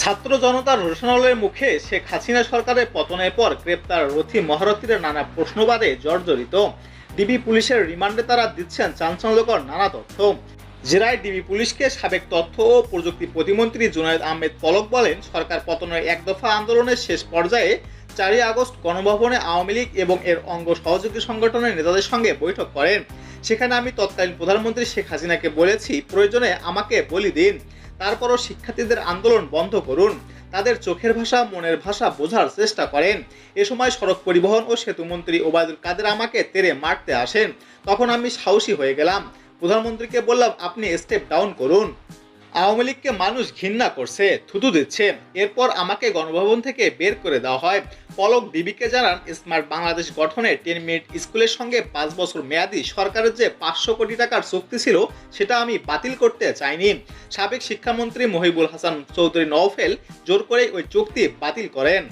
ছাত্র জনতার রোশনালের মুখে শেখ হাসিনা সরকারের পতনের পর গ্রেপ্তার রথী মহারথীরা নানা প্রশ্নবাদে জর্জরিত। ডিবি পুলিশের রিমান্ডে তারা দিচ্ছেন চাঞ্চল্যকর নানা তথ্য। জেরায় ডিবি পুলিশকে সাবেক তথ্য ও প্রযুক্তি প্রতিমন্ত্রী জুনায়দ আহমেদ পলক বলেন, সরকার পতনের এক দফা আন্দোলনের শেষ পর্যায়ে চারই আগস্ট গণভবনে আওয়ামী লীগ এবং এর অঙ্গ সহযোগী সংগঠনের নেতাদের সঙ্গে বৈঠক করেন। সেখানে আমি তৎকালীন প্রধানমন্ত্রী শেখ হাসিনাকে বলেছি, প্রয়োজনে আমাকে বলি দিন। তারপরও শিক্ষার্থীদের আন্দোলন বন্ধ করুন। তাদের চোখের ভাষা, মনের ভাষা বোঝার চেষ্টা করেন। এ সময় সড়ক পরিবহন ও সেতুমন্ত্রী ওবায়দুল কাদের আমাকে তেরে মারতে আসেন। তখন আমি সাহসী হয়ে গেলাম। প্রধানমন্ত্রীকে বললাম, আপনি স্টেপ ডাউন করুন। আওয়ামী লীগকে মানুষ ঘৃণা করছে, থুতু দিচ্ছে। এরপর আমাকে গণভবন থেকে বের করে দেওয়া হয়। পলক ডিবিকে জানান, স্মার্ট বাংলাদেশ গঠনে টেন মিনিট স্কুলের সঙ্গে পাঁচ বছর মেয়াদি সরকারের যে পাঁচশো কোটি টাকার চুক্তি ছিল, সেটা আমি বাতিল করতে চাইনি। সাবেক শিক্ষামন্ত্রী মহিবুল হাসান চৌধুরী নওফেল জোর করে ওই চুক্তি বাতিল করেন।